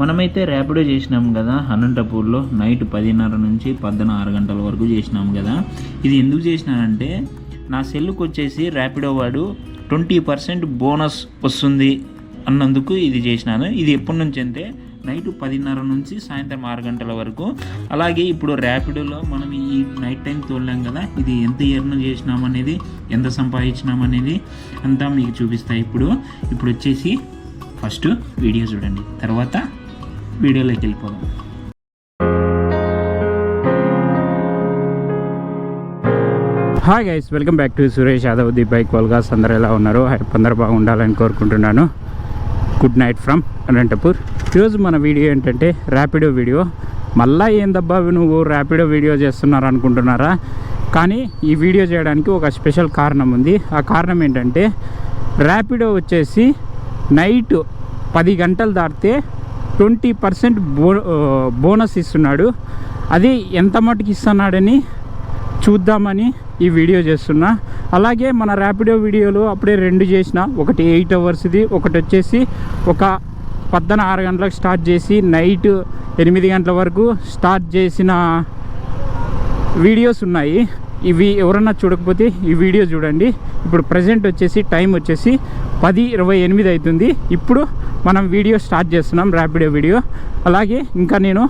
మనమైతే ర్యాపిడో చేసినాం కదా అనంతపూర్లో నైట్ పదిన్నర నుంచి పద్దెన ఆరు గంటల వరకు చేసినాం కదా. ఇది ఎందుకు చేసినానంటే నా సెల్లుకు వచ్చేసి ర్యాపిడో వాడు ట్వంటీ పర్సెంట్ బోనస్ వస్తుంది అన్నందుకు ఇది చేసినాను. ఇది ఎప్పటి నుంచి అంటే నైట్ పదిన్నర నుంచి సాయంత్రం ఆరు గంటల వరకు. అలాగే ఇప్పుడు ర్యాపిడోలో మనం ఈ నైట్ టైం తోలాం కదా ఇది ఎంత ఎర్న్ చేసినామనేది ఎంత సంపాదించినామనేది అంతా మీకు చూపిస్తా ఇప్పుడు. ఇప్పుడు వచ్చేసి ఫస్ట్ వీడియో చూడండి. తర్వాత వీడియోలోకి వెళ్ళిపోదాం. Hi guys welcome back to Suresh Yadav the bike vlogs అందరు ఎలా ఉన్నారు? అందరూ బాగుండాలని కోరుకుంటున్నాను. Good night from Anantapur. ఈరోజు మన వీడియో ఏంటంటే ర్యాపిడో వీడియో మళ్ళా ఏందబ్బా నువ్వు ర్యాపిడో వీడియో చేస్తున్నారు అనుకుంటున్నారా? కానీ ఈ వీడియో చేయడానికి ఒక స్పెషల్ కారణం ఉంది. ఆ కారణం ఏంటంటే ర్యాపిడో వచ్చేసి నైట్ పది గంటలు దాటితే ట్వంటీ పర్సెంట్ బో బోనస్ ఇస్తున్నాడు. అది ఎంత మటుకు ఇస్తున్నాడని చూద్దామని ఈ వీడియో చేస్తున్నా. అలాగే మన ర్యాపిడో వీడియోలో అప్పుడే రెండు చేసిన. ఒకటి ఎయిట్ అవర్స్ది ఒకటి వచ్చేసి ఒక పద్దన ఆరు గంటలకు స్టార్ట్ చేసి నైట్ ఎనిమిది గంటల వరకు స్టార్ట్ చేసిన వీడియోస్ ఉన్నాయి. ఇవి ఎవరన్నా చూడకపోతే ఈ వీడియో చూడండి. ఇప్పుడు ప్రజెంట్ వచ్చేసి టైం వచ్చేసి పది ఇరవై ఎనిమిది అవుతుంది ఇప్పుడు మనం వీడియో స్టార్ట్ చేస్తున్నాం ర్యాపిడో వీడియో. అలాగే ఇంకా నేను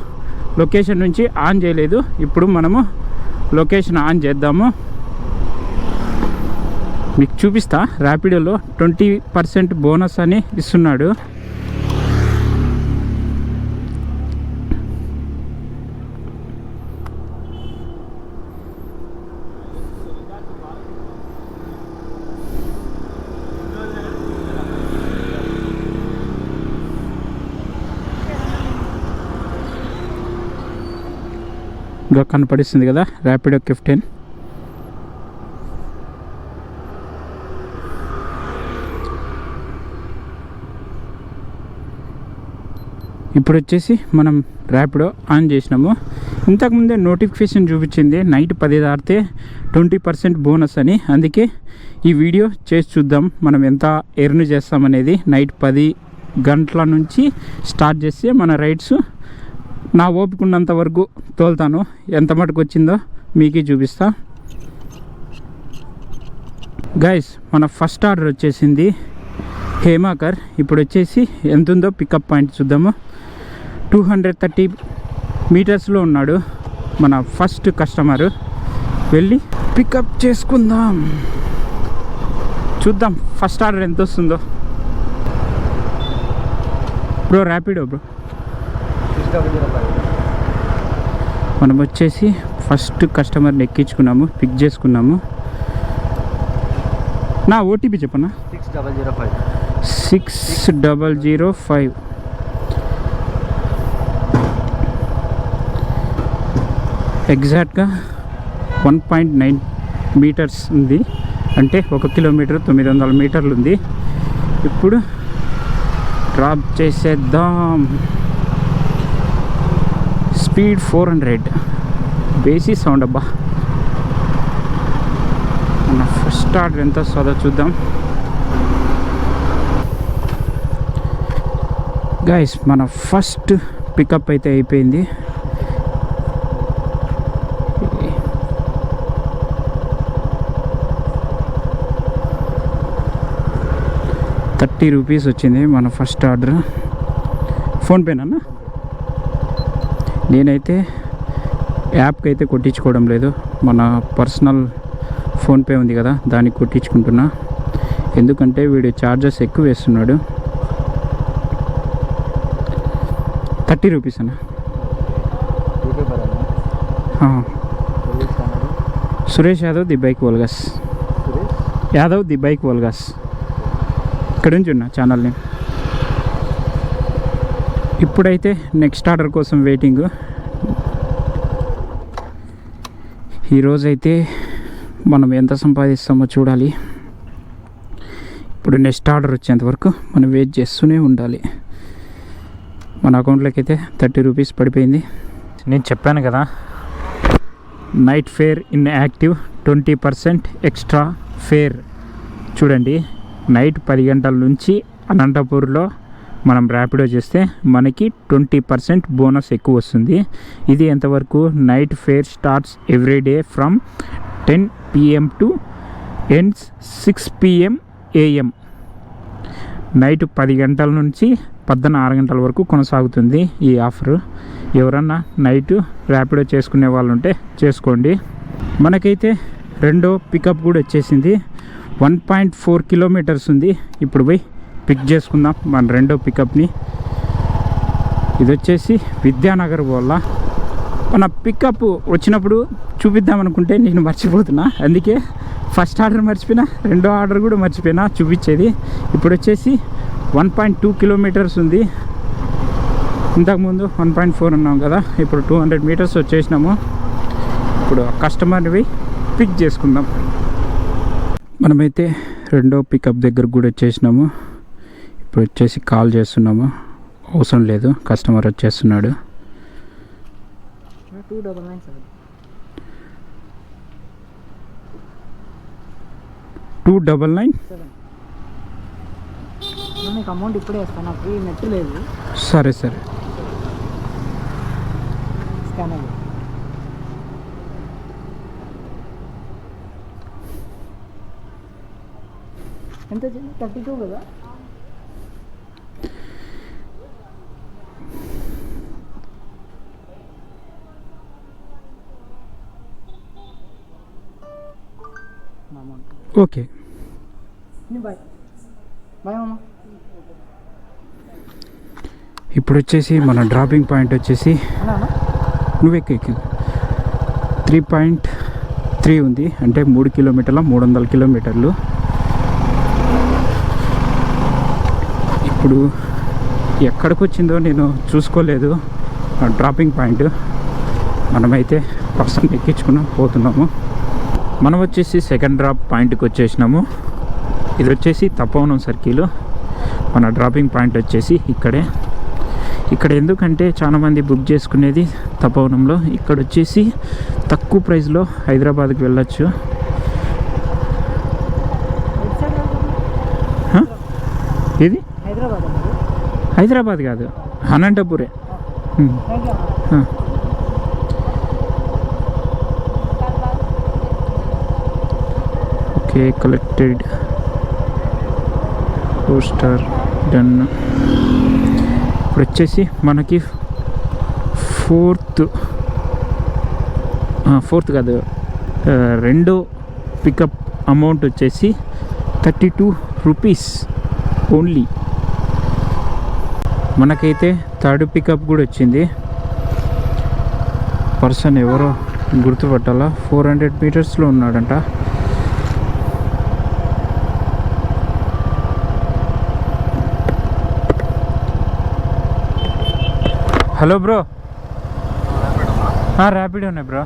లొకేషన్ నుంచి ఆన్ చేయలేదు. ఇప్పుడు మనము లొకేషన్ ఆన్ చేద్దాము. మీకు చూపిస్తా ర్యాపిడోలో ట్వంటీ పర్సెంట్ బోనస్ అని ఇస్తున్నాడు. ఇంకా కనపడిస్తుంది కదా ర్యాపిడో కిఫ్టెన్ ఇప్పుడు వచ్చేసి మనం ర్యాపిడో ఆన్ చేసినాము. ఇంతకుముందే నోటిఫికేషన్ చూపించింది నైట్ పది దాటితే ట్వంటీ పర్సెంట్ బోనస్ అని. అందుకే ఈ వీడియో చేసి చూద్దాం మనం ఎంత ఎర్న్ చేస్తామనేది. నైట్ పది గంటల నుంచి స్టార్ట్ చేస్తే మన రైడ్స్ నా ఓపిక ఉన్నంత వరకు తోలుతాను. ఎంత మటుకు వచ్చిందో మీకే చూపిస్తా. గైస్ మన ఫస్ట్ ఆర్డర్ వచ్చేసింది హేమాకర్. ఇప్పుడు వచ్చేసి ఎంత ఉందో పికప్ పాయింట్ చూద్దాము టూ హండ్రెడ్ థర్టీ మీటర్స్లో ఉన్నాడు మన ఫస్ట్ కస్టమర్ వెళ్ళి పికప్ చేసుకుందాం. చూద్దాం ఫస్ట్ ఆర్డర్ ఎంత వస్తుందో. బ్రో ర్యాపిడో బ్రో మనం వచ్చేసి ఫస్ట్ కస్టమర్ని ఎక్కించుకున్నాము పిక్ చేసుకున్నాము. నా ఓటీపీ చెప్పనా six double zero five six double zero five ఎగ్జాక్ట్గా వన్ పాయింట్ నైన్ మీటర్స్ ఉంది. అంటే ఒక కిలోమీటర్ తొమ్మిది వందల మీటర్లు ఉంది. ఇప్పుడు డ్రాప్ చేసేద్దాం. Speed four hundred. బేసి సౌండ్ అబ్బా. మన ఫస్ట్ ఆర్డర్ ఎంత వస్తుందో చూద్దాం. గైస్ మన ఫస్ట్ పికప్ అయితే అయిపోయింది. థర్టీ రూపీస్ వచ్చింది మన ఫస్ట్ ఆర్డర్. ఫోన్పేనా నేనైతే యాప్కి అయితే కొట్టించుకోవడం లేదు. మన పర్సనల్ ఫోన్పే ఉంది కదా దానికి కొట్టించుకుంటున్నా. ఎందుకంటే వీడు ఛార్జెస్ ఎక్కువ వేస్తున్నాడు. థర్టీ రూపీస్ అన్న. Suresh Yadav the bike vlogs. Yadav the bike vlogs. ఇక్కడ నుంచి ఉన్నా ఛానల్ నేమ్ ఇప్పుడైతే నెక్స్ట్ ఆర్డర్ కోసం వెయిటింగ్. ఈరోజైతే మనం ఎంత సంపాదిస్తామో చూడాలి. ఇప్పుడు నెక్స్ట్ ఆర్డర్ వచ్చేంత వరకు మనం వెయిట్ చేస్తూనే ఉండాలి. మన అకౌంట్లోకి అయితే థర్టీ రూపీస్ పడిపోయింది. నేను చెప్పాను కదా night fare in active twenty percent extra fare. చూడండి నైట్ పది గంటల నుంచి అనంతపూర్లో మనం ర్యాపిడో చేస్తే మనకి ట్వంటీ పర్సెంట్ బోనస్ ఎక్కువ వస్తుంది. ఇది ఎంతవరకు? Night fare starts every day from ten PM to ends six PM AM night పది గంటల నుంచి పద్దన ఆరు గంటల వరకు కొనసాగుతుంది ఈ ఆఫర్ ఎవరన్నా నైట్ ర్యాపిడో చేసుకునే వాళ్ళు ఉంటే చేసుకోండి. మనకైతే రెండో పికప్ కూడా వచ్చేసింది. వన్ పాయింట్ ఫోర్ కిలోమీటర్స్ ఉంది. ఇప్పుడు పోయి పిక్ చేసుకుందాం మన రెండో పికప్ని. ఇది వచ్చేసి విద్యానగర్ వల్ల. మన పికప్ వచ్చినప్పుడు చూపిద్దాం అనుకుంటే నేను మర్చిపోతున్నా. అందుకే ఫస్ట్ ఆర్డర్ మర్చిపోయినా రెండో ఆర్డర్ కూడా మర్చిపోయినా చూపించేది. ఇప్పుడు వచ్చేసి వన్ పాయింట్ టూ కిలోమీటర్స్ ఉంది. ఇంతకుముందు వన్ పాయింట్ ఫోర్ ఉన్నాం కదా ఇప్పుడు టూ హండ్రెడ్ మీటర్స్ వచ్చేసినాము. ఇప్పుడు కస్టమర్వి పిక్ చేసుకుందాం. మనమైతే రెండో పికప్ దగ్గర కూడా వచ్చేసినాము. ఇప్పుడు వచ్చేసి కాల్ చేస్తున్నాము. అవసరం లేదు. కస్టమర్ వచ్చేస్తున్నాడు. Two double nine seven. Two double nine seven మీకు అమౌంట్ ఇప్పుడే వేస్తాను నాకు నెట్ లేదు. సరే సరే. స్కానర్ ఎంత థర్టీ టూ కదా? ఓకే. ఇప్పుడు వచ్చేసి మన డ్రాపింగ్ పాయింట్ వచ్చేసి నువ్వు ఎక్కు త్రీ పాయింట్ త్రీ ఉంది. అంటే మూడు కిలోమీటర్ల మూడు వందల కిలోమీటర్లు. ఇప్పుడు ఎక్కడికి వచ్చిందో నేను చూసుకోలేదు. డ్రాపింగ్ పాయింట్ మనమైతే పర్సన్ ఎక్కించుకుని పోతున్నాము. మనం వచ్చేసి సెకండ్ డ్రాప్ పాయింట్కి వచ్చేసినాము. ఇది వచ్చేసి తపోవనం సర్కిల్ మన డ్రాపింగ్ పాయింట్ వచ్చేసి ఇక్కడే. ఇక్కడ ఎందుకంటే చాలామంది బుక్ చేసుకునేది తపోవనంలో. ఇక్కడ వచ్చేసి తక్కువ ప్రైస్లో హైదరాబాద్కి వెళ్ళొచ్చు? ఇది హైదరాబాద్ కాదు. అనంతపురే. Okay thank four star collected done. ఇప్పుడు వచ్చేసి మనకి ఫోర్త్ ఫోర్త్ కాదు రెండో పికప్ అమౌంట్ వచ్చేసి థర్టీ టూ రూపీస్ ఓన్లీ. మనకైతే థర్డ్ పికప్ కూడా వచ్చింది. పర్సన్ ఎవరో గుర్తుపట్టాలా? ఫోర్ హండ్రెడ్ మీటర్స్లో ఉన్నాడంట. Hello bro. ర్యాపిడోనే బ్రో.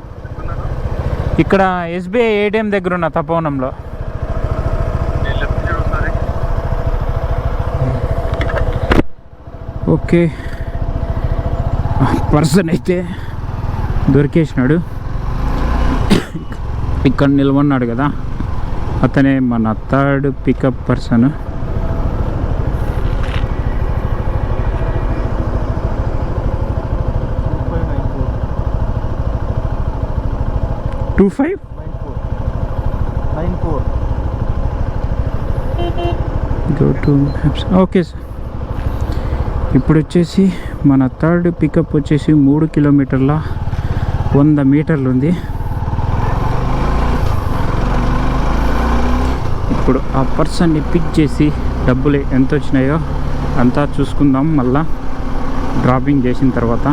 ఇక్కడ ఎస్బీఐ ఏటీఎం దగ్గర ఉన్న తపోవనంలో. ఓకే. పర్సన్ అయితే దొరికేసినాడు. ఇక్కడ నిలబడినాడు కదా. అతనే మన third pickup person five nine four two five nine four go to maps okay sir ఇప్పుడు వచ్చేసి మన థర్డ్ పికప్ వచ్చేసి మూడు కిలోమీటర్ల వంద మీటర్లు ఉంది ఇప్పుడు ఆ పర్సన్ని పిక్ చేసి డబ్బులు ఎంత వచ్చినాయో అంతా చూసుకుందాం మళ్ళా డ్రాపింగ్ చేసిన తర్వాత.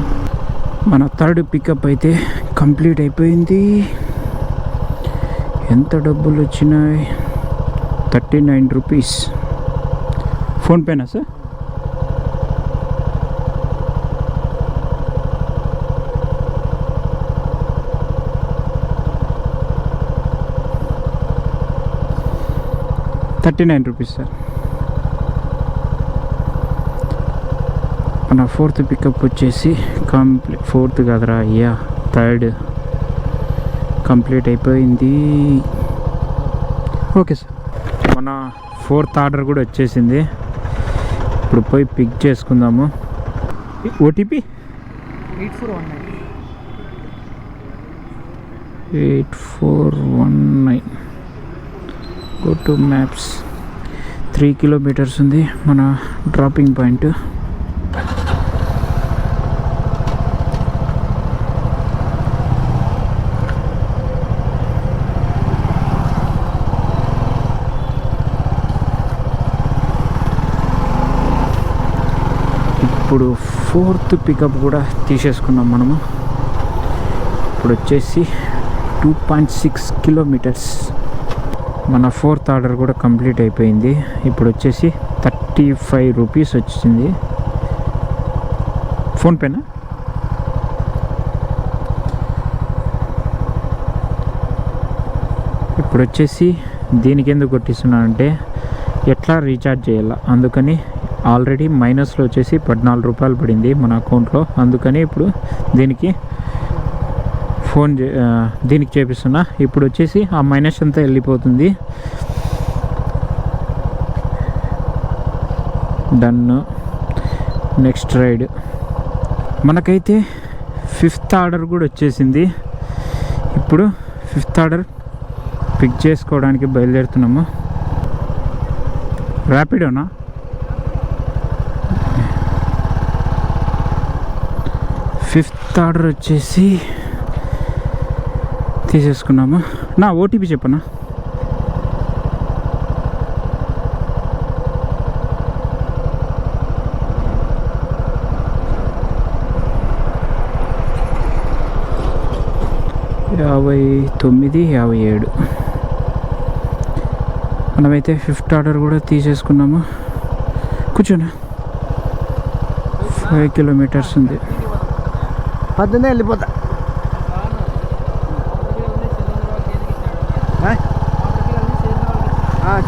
మన థర్డ్ పికప్ అయితే కంప్లీట్ అయిపోయింది. ఎంత డబ్బులు వచ్చినాయి? Thirty nine rupees. ఫోన్పేనా sir? Thirty nine rupees sir. మన ఫోర్త్ పికప్ వచ్చేసి కంప్లీట్ ఫోర్త్ కాదురా అయ్యా థర్డ్. కంప్లీట్ అయిపోయింది. Okay sir. మన ఫోర్త్ ఆర్డర్ కూడా వచ్చేసింది. ఇప్పుడు పోయి పిక్ చేసుకుందాము. OTP? Eight four one nine. Eight four one nine go to maps three kilometers ఉంది మన డ్రాపింగ్ పాయింట్ ఇప్పుడు ఫోర్త్ పికప్ కూడా తీసేసుకున్నాం మనము. ఇప్పుడు వచ్చేసి టూ పాయింట్ సిక్స్ కిలోమీటర్స్. మన ఫోర్త్ ఆర్డర్ కూడా కంప్లీట్ అయిపోయింది. ఇప్పుడు వచ్చేసి థర్టీ ఫైవ్ రూపీస్ వచ్చింది. ఫోన్పేనా ఇప్పుడు వచ్చేసి దీనికి ఎందుకు కొట్టిస్తున్నానంటే ఎట్లా రీఛార్జ్ చేయాలా? అందుకని ఆల్రెడీ మైనస్లో వచ్చేసి పద్నాలుగు రూపాయలు పడింది మన అకౌంట్లో. అందుకని ఇప్పుడు దీనికి ఫోన్ చే- దీనికి చేపిస్తున్నా. ఇప్పుడు వచ్చేసి ఆ మైనస్ అంతా వెళ్ళిపోతుంది. Done next ride. మనకైతే ఫిఫ్త్ ఆర్డర్ కూడా వచ్చేసింది. ఇప్పుడు ఫిఫ్త్ ఆర్డర్ పిక్ చేసుకోవడానికి బయలుదేరుతున్నాము. ర్యాపిడోనా ఫిఫ్త్ ఆర్డర్ వచ్చేసి తీసేసుకున్నాము? నా ఓటీపీ చెప్పనా? యాభై తొమ్మిది యాభై ఏడు. మనమైతే ఫిఫ్త్ ఆర్డర్ కూడా తీసేసుకున్నాము? కూర్చోనా? ఫైవ్ కిలోమీటర్స్ ఉంది. పద్దెనిమిది వెళ్ళిపోతా.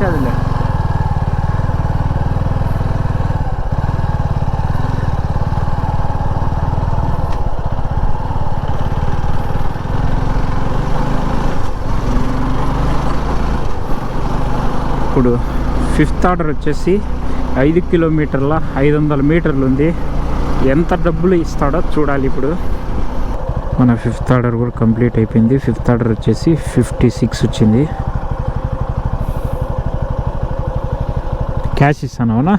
చదువులే. ఇప్పుడు ఫిఫ్త్ ఆర్డర్ వచ్చేసి ఐదు కిలోమీటర్ల ఐదు వందల మీటర్లు ఉంది. ఎంత డబ్బులు ఇస్తాడో చూడాలి ఇప్పుడు. మన ఫిఫ్త్ ఆర్డర్ కూడా కంప్లీట్ అయిపోయింది. ఫిఫ్త్ ఆర్డర్ వచ్చేసి ఫిఫ్టీ సిక్స్ వచ్చింది. క్యాష్ ఇస్తాను అవునా?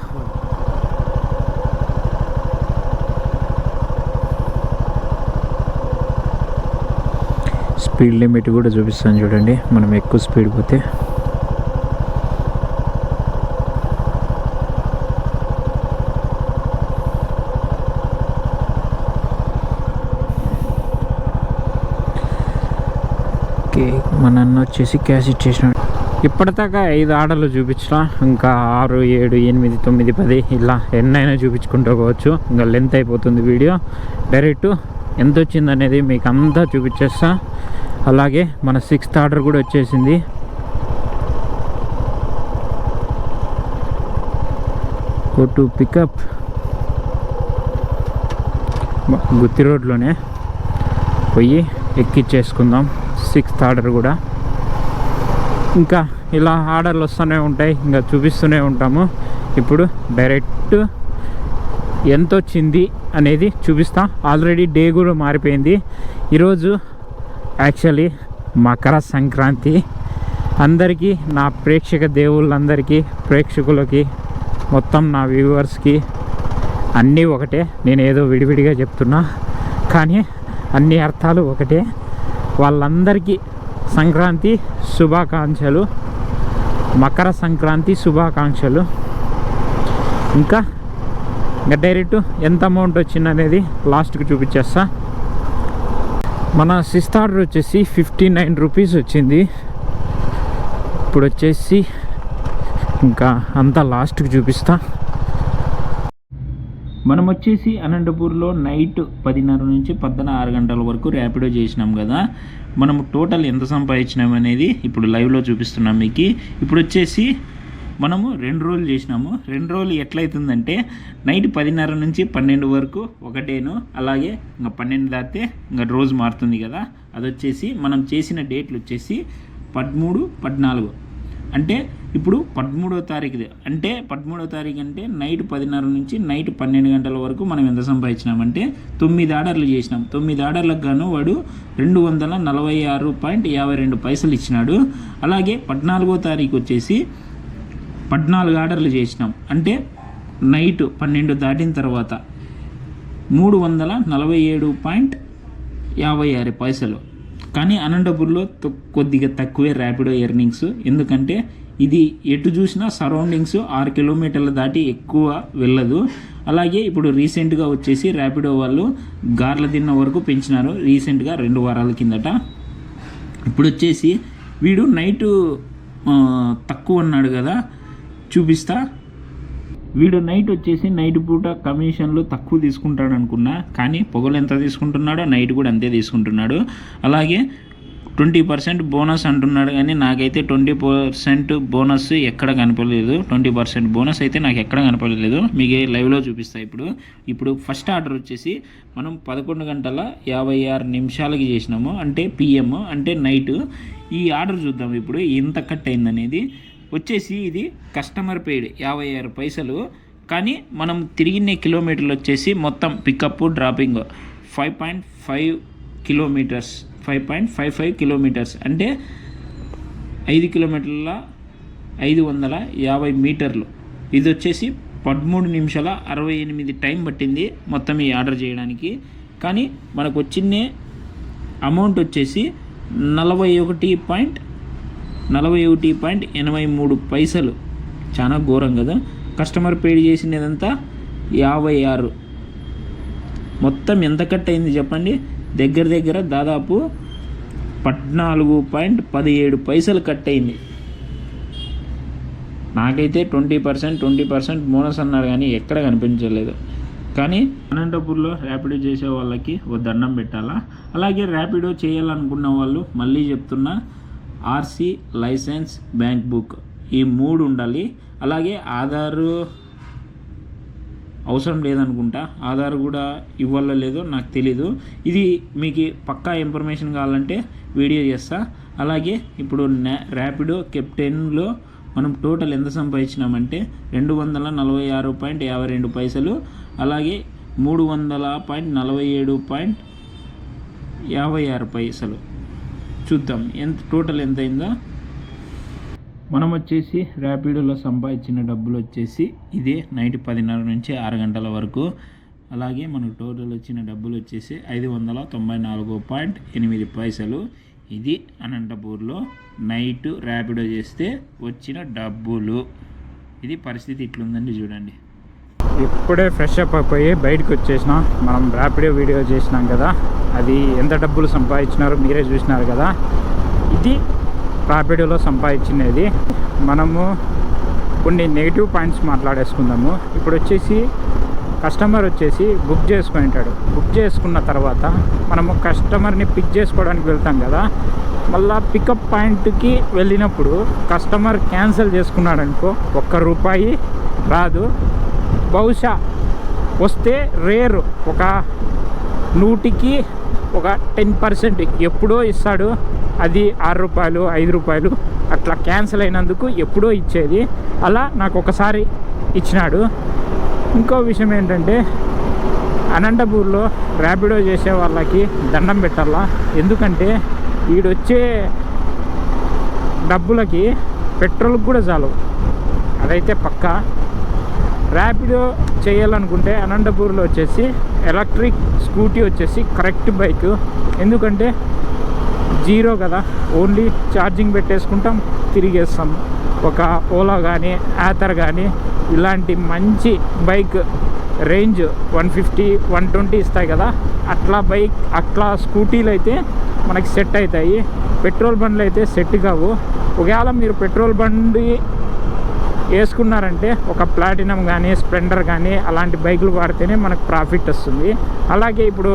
స్పీడ్ లిమిట్ కూడా చూపిస్తాను చూడండి. మనం ఎక్కువ స్పీడ్ పోతే ఓకే మన అన్న వచ్చేసి క్యాష్ ఇచ్చేసినాడు. ఇప్పటిదాకా ఐదు ఆర్డర్లు చూపించిన ఇంకా ఆరు ఏడు ఎనిమిది తొమ్మిది పది ఇలా ఎన్నైనా చూపించుకుంటూ పోవచ్చు. ఇంకా లెంత్ అయిపోతుంది వీడియో. డైరెక్ట్ ఎంత వచ్చింది అనేది మీకు అంతా చూపించేస్తా. అలాగే మన సిక్స్త్ ఆర్డర్ కూడా వచ్చేసింది. గో టు పికప్ గుత్తి రోడ్లోనే పోయి ఎక్కిచ్చేసుకుందాం. సిక్స్త్ ఆర్డర్ కూడా. ఇంకా ఇలా ఆర్డర్లు వస్తూనే ఉంటాయి. ఇంకా చూపిస్తూనే ఉంటాము. ఇప్పుడు డైరెక్ట్ ఎంత వచ్చింది అనేది చూపిస్తా. ఆల్రెడీ డే కూడా మారిపోయింది. ఈరోజు యాక్చువల్లీ మకర సంక్రాంతి. అందరికీ నా ప్రేక్షక దేవుళ్ళందరికీ ప్రేక్షకులకి మొత్తం నా వ్యూవర్స్కి అన్నీ ఒకటే. నేను ఏదో విడివిడిగా చెప్తున్నా. కానీ అన్ని అర్థాలు ఒకటే. వాళ్ళందరికీ సంక్రాంతి శుభాకాంక్షలు. మకర సంక్రాంతి శుభాకాంక్షలు. ఇంకా ఇంకా డైరెక్ట్ ఎంత అమౌంట్ వచ్చింది అనేది లాస్ట్కి చూపించేస్తా. మన సిక్స్త్ ఆర్డర్ వచ్చేసి ఫిఫ్టీ నైన్ రూపీస్ వచ్చింది. ఇప్పుడు వచ్చేసి ఇంకా అంతా లాస్ట్కి చూపిస్తా. మనం వచ్చేసి అనంతపూర్లో నైట్ పదిన్నర నుంచి పద్దన ఆరు గంటల వరకు ర్యాపిడో చేసినాం కదా. మనం టోటల్ ఎంత సంపాదించినాం అనేది ఇప్పుడు లైవ్లో చూపిస్తున్నాం మీకు. ఇప్పుడు వచ్చేసి మనము రెండు రోజులు చేసినాము. రెండు రోజులు ఎట్లయితుందంటే నైట్ పదిన్నర నుంచి పన్నెండు వరకు ఒకటేను అలాగే ఇంకా పన్నెండు దాటితే ఇంకా రోజు మారుతుంది కదా. అది వచ్చేసి మనం చేసిన డేట్లు వచ్చేసి పదమూడు పద్నాలుగు. అంటే ఇప్పుడు పదమూడవ తారీఖుది. అంటే పదమూడవ తారీఖు అంటే నైట్ పదిన్నర నుంచి నైట్ పన్నెండు గంటల వరకు మనం ఎంత సంపాదించినామంటే తొమ్మిది ఆర్డర్లు చేసినాం. తొమ్మిది ఆర్డర్లకు గాను వాడు రెండు వందల నలభై ఆరు పాయింట్ యాభై రెండు పైసలు ఇచ్చినాడు. అలాగే పద్నాలుగో తారీఖు వచ్చేసి పద్నాలుగు ఆర్డర్లు చేసినాం. అంటే నైట్ పన్నెండు దాటిన తర్వాత మూడు వందల నలభై ఏడు పాయింట్ యాభై ఆరు పైసలు. కానీ అనంతపూర్లో కొద్దిగా తక్కువే ర్యాపిడో ఎర్నింగ్స్ ఎందుకంటే ఇది ఎటు చూసినా సరౌండింగ్స్ ఆరు కిలోమీటర్ల దాటి ఎక్కువ వెళ్ళదు. అలాగే ఇప్పుడు రీసెంట్గా వచ్చేసి ర్యాపిడో వాళ్ళు గార్ల తిన్న వరకు పెంచినారు. రీసెంట్గా రెండు వారాల కిందట. ఇప్పుడు వచ్చేసి వీడు నైటు తక్కువ ఉన్నాడు కదా. చూపిస్తా. వీడు నైట్ వచ్చేసి నైట్ పూట కమిషన్లు తక్కువ తీసుకుంటాడు అనుకున్నా కానీ పొగలు ఎంత తీసుకుంటున్నాడో నైట్ కూడా అంతే తీసుకుంటున్నాడు. అలాగే ట్వంటీ పర్సెంట్ బోనస్ అంటున్నాడు కానీ నాకైతే ట్వంటీ పర్సెంట్ బోనస్ ఎక్కడ కనపడలేదు. ట్వంటీ పర్సెంట్ బోనస్ అయితే నాకు ఎక్కడ కనపడలేదు. మీకు లైవ్లో చూపిస్తా ఇప్పుడు. ఇప్పుడు ఫస్ట్ ఆర్డర్ వచ్చేసి మనం పదకొండు గంటల యాభై ఆరు నిమిషాలకి చేసినాము. అంటే పిఎం అంటే నైట్. ఈ ఆర్డర్ చూద్దాం ఇప్పుడు. ఎంత కట్ అయిందనేది? వచ్చేసి ఇది కస్టమర్ పేడ్ యాభై ఆరు పైసలు. కానీ మనం తిరిగిన కిలోమీటర్లు వచ్చేసి మొత్తం pickup dropping five point five kilometers five point five five kilometers అంటే ఐదు కిలోమీటర్ల ఐదు వందల యాభై మీటర్లు. ఇది వచ్చేసి పదమూడు నిమిషాల అరవై ఎనిమిది టైం పట్టింది మొత్తం ఈ ఆర్డర్ చేయడానికి. కానీ మనకు వచ్చిన అమౌంట్ వచ్చేసి నలభై ఒకటి పాయింట్ నలభై ఒకటి పాయింట్ ఎనభై మూడు పైసలు. చాలా ఘోరం కదా. కస్టమర్ పేడ్ చేసినదంతా యాభై ఆరు. మొత్తం ఎంత కట్ అయింది చెప్పండి? దగ్గర దగ్గర దాదాపు పద్నాలుగు పాయింట్ పదిహేడు పైసలు కట్ అయింది. నాకైతే twenty percent twenty percent bonus అన్నారు కానీ ఎక్కడ కనిపించలేదు. కానీ అనంతపూర్లో ర్యాపిడో చేసే వాళ్ళకి ఓ దండం పెట్టాలా? అలాగే ర్యాపిడో చేయాలనుకున్న వాళ్ళు మళ్ళీ చెప్తున్నా ఆర్సీ లైసెన్స్ బ్యాంక్ బుక్. ఈ మూడు ఉండాలి. అలాగే ఆధారు అవసరం లేదనుకుంటా. ఆధార్ కూడా ఇవ్వాలో లేదో నాకు తెలీదు. ఇది మీకు పక్కా ఇన్ఫర్మేషన్ కావాలంటే వీడియో చేస్తా. అలాగే ఇప్పుడు న్యా- ర్యాపిడో కెప్టెన్లో మనం టోటల్ ఎంత సంపాదించినామంటే రెండు వందల నలభై ఆరు పాయింట్ యాభై రెండు పైసలు. అలాగే మూడు వందల పాయింట్ నలభై ఏడు పాయింట్ యాభై ఆరు పైసలు. చూద్దాం. ఎంత టోటల్ ఎంత అయిందో మనం వచ్చేసి ర్యాపిడోలో సంపాదించిన డబ్బులు వచ్చేసి ఇదే నైట్ పదిన్నర నుంచి ఆరు గంటల వరకు. అలాగే మనకు టోటల్ వచ్చిన డబ్బులు వచ్చేసి ఐదు వందల తొంభై నాలుగు పాయింట్ ఎనిమిది పైసలు. ఇది అనంతపూర్లో నైట్ ర్యాపిడో చేస్తే వచ్చిన డబ్బులు. ఇది పరిస్థితి ఇట్లుందండి చూడండి. ఇప్పుడే ఫ్రెష్ అప్ అయిపోయి బయటకు వచ్చేసిన. మనం ర్యాపిడో వీడియో చేసినాం కదా. అది ఎంత డబ్బులు సంపాదించినారో మీరే చూసినారు కదా. ఇది ర్యాపిడోలో సంపాదించినది. మనము కొన్ని నెగిటివ్ పాయింట్స్ మాట్లాడేసుకుందాము. ఇప్పుడు వచ్చేసి కస్టమర్ వచ్చేసి బుక్ చేసుకుంటాడు ఉంటాడు. బుక్ చేసుకున్న తర్వాత మనము కస్టమర్ని పిక్ చేసుకోవడానికి వెళ్తాం కదా. మళ్ళా పికప్ పాయింట్కి వెళ్ళినప్పుడు కస్టమర్ క్యాన్సిల్ చేసుకున్నాడు అనుకో ఒక్క రూపాయి రాదు. బహుశా వస్తే రేరు. ఒక నూటికి ఒక టెన్ పర్సెంట్ ఎప్పుడో ఇస్తాడు. అది ఆరు రూపాయలు ఐదు రూపాయలు అట్లా క్యాన్సిల్ అయినందుకు ఎప్పుడో ఇచ్చేది. అలా నాకు ఒకసారి ఇచ్చినాడు. ఇంకో విషయం ఏంటంటే అనంతపూర్లో ర్యాపిడో చేసే వాళ్ళకి దండం పెట్టాలా? ఎందుకంటే వీడొచ్చే డబ్బులకి పెట్రోల్కి కూడా చాలు అదైతే పక్కా. ర్యాపిడో చేయాలనుకుంటే అనంతపూర్లో వచ్చేసి ఎలక్ట్రిక్ స్కూటీ వచ్చేసి కరెక్ట్ బైక్. ఎందుకంటే జీరో కదా ఓన్లీ ఛార్జింగ్ పెట్టేసుకుంటాం తిరిగేస్తాం. ఒక ఓలా కానీ యాథర్ కానీ ఇలాంటి మంచి bike range one fifty one twenty ఇస్తాయి కదా అట్లా బైక్ అట్లా స్కూటీలు అయితే మనకి సెట్ అవుతాయి. పెట్రోల్ బండ్లు అయితే సెట్ కావు. ఒకవేళ మీరు పెట్రోల్ బండి వేసుకున్నారంటే ఒక ప్లాటినం కానీ స్ప్లెండర్ కానీ అలాంటి బైకులు వాడితేనే మనకు ప్రాఫిట్ వస్తుంది. అలాగే ఇప్పుడు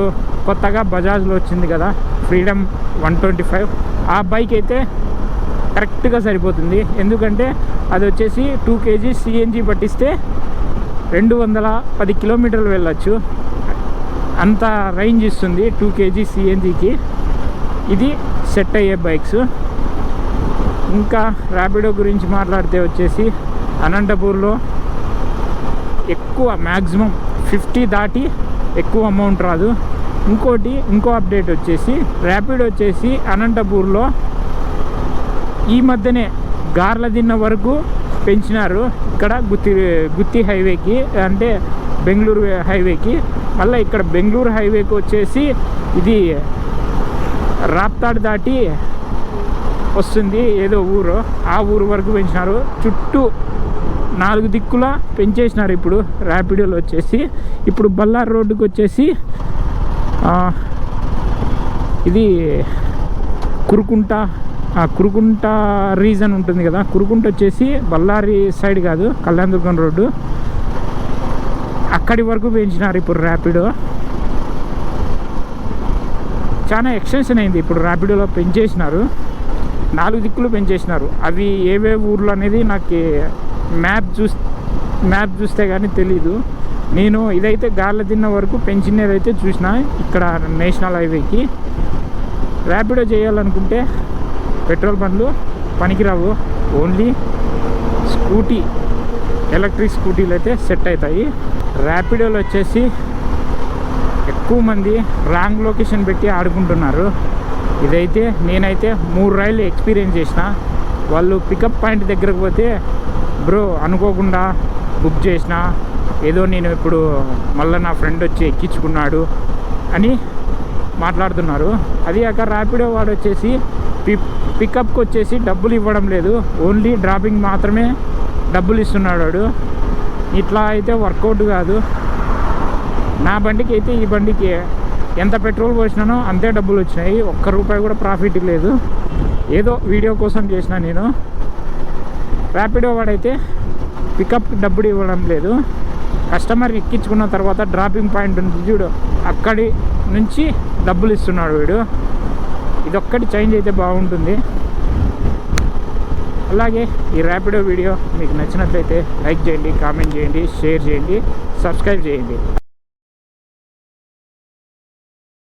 కొత్తగా బజాజ్లో వచ్చింది కదా ఫ్రీడమ్ వన్ ట్వంటీ ఫైవ్. ఆ బైక్ అయితే కరెక్ట్గా సరిపోతుంది. ఎందుకంటే అది వచ్చేసి టూ కేజీ సిఎన్జి పట్టిస్తే రెండు వందల పది కిలోమీటర్లు వెళ్ళచ్చు. అంత రేంజ్ ఇస్తుంది టూ కేజీ సిఎన్జికి ఇది సెట్ అయ్యే బైక్స్. ఇంకా ర్యాపిడో గురించి మాట్లాడితే వచ్చేసి అనంతపూర్లో ఎక్కువ మ్యాక్సిమం ఫిఫ్టీ దాటి ఎక్కువ అమౌంట్ రాదు. ఇంకోటి ఇంకో అప్డేట్ వచ్చేసి ర్యాపిడ్ వచ్చేసి అనంతపూర్లో ఈ మధ్యనే గార్ల దిన్న వరకు పెంచినారు. ఇక్కడ గుత్తి గుత్తి హైవేకి అంటే బెంగళూరు హైవేకి. మళ్ళీ ఇక్కడ బెంగళూరు హైవేకి వచ్చేసి ఇది రాప్తాడ్ దాటి వస్తుంది ఏదో ఊరు. ఆ ఊరు వరకు పెంచినారు. చుట్టూ నాలుగు దిక్కుల పెంచేసినారు ఇప్పుడు ర్యాపిడోలో వచ్చేసి. ఇప్పుడు బల్లార్ రోడ్డుకి వచ్చేసి ఇది కురుకుంట కురుకుంట రీజన్ ఉంటుంది కదా. కురుకుంట వచ్చేసి బళ్ళారి సైడ్ కాదు కళ్యాణదుర్గం రోడ్డు. అక్కడి వరకు పెంచినారు ఇప్పుడు ర్యాపిడో చాలా ఎక్స్టెన్షన్ అయింది ఇప్పుడు ర్యాపిడోలో పెంచేసినారు. నాలుగు దిక్కులు పెంచేసినారు. అవి ఏవే ఊర్లు అనేది నాకు మ్యాప్ చూస్ మ్యాప్ చూస్తే కానీ తెలీదు. నేను ఇదైతే గార్ల తిన్న వరకు పెంచినదైతే చూసిన ఇక్కడ నేషనల్ హైవేకి. ర్యాపిడో చేయాలనుకుంటే పెట్రోల్ బండ్లు పనికిరావు. ఓన్లీ స్కూటీ ఎలక్ట్రిక్ స్కూటీలు అయితే సెట్ అవుతాయి ర్యాపిడోలు వచ్చేసి ఎక్కువ మంది రాంగ్ లొకేషన్ పెట్టి ఆడుకుంటున్నారు. ఇదైతే నేనైతే మూడు రైళ్ళు ఎక్స్పీరియన్స్ చేసిన. వాళ్ళు పికప్ పాయింట్ దగ్గరకు పోతే బ్రో అనుకోకుండా బుక్ చేసిన ఏదో నేను ఇప్పుడు మళ్ళీ నా ఫ్రెండ్ వచ్చి ఎక్కించుకున్నాడు అని మాట్లాడుతున్నారు. అది కాక ర్యాపిడో వాడు వచ్చేసి పి పికప్కి వచ్చేసి డబ్బులు ఇవ్వడం లేదు. ఓన్లీ డ్రాపింగ్ మాత్రమే డబ్బులు ఇస్తున్నాడు వాడు. ఇట్లా అయితే వర్కౌట్ కాదు. నా బండికి అయితే ఈ బండికి ఎంత పెట్రోల్ పోసినానో అంతే డబ్బులు వచ్చినాయి. ఒక్క రూపాయి కూడా ప్రాఫిట్ లేదు. ఏదో వీడియో కోసం చేసిన నేను. ర్యాపిడో వాడైతే పికప్ డబ్బులు ఇవ్వడం లేదు. కస్టమర్ ఎక్కించుకున్న తర్వాత డ్రాపింగ్ పాయింట్ ఉంది చూడు. అక్కడి నుంచి డబ్బులు ఇస్తున్నాడు వీడు. ఇదొక్కటి చేంజ్ అయితే బాగుంటుంది. అలాగే ఈ ర్యాపిడో వీడియో మీకు నచ్చినట్లయితే లైక్ చేయండి కామెంట్ చేయండి షేర్ చేయండి సబ్స్క్రైబ్ చేయండి.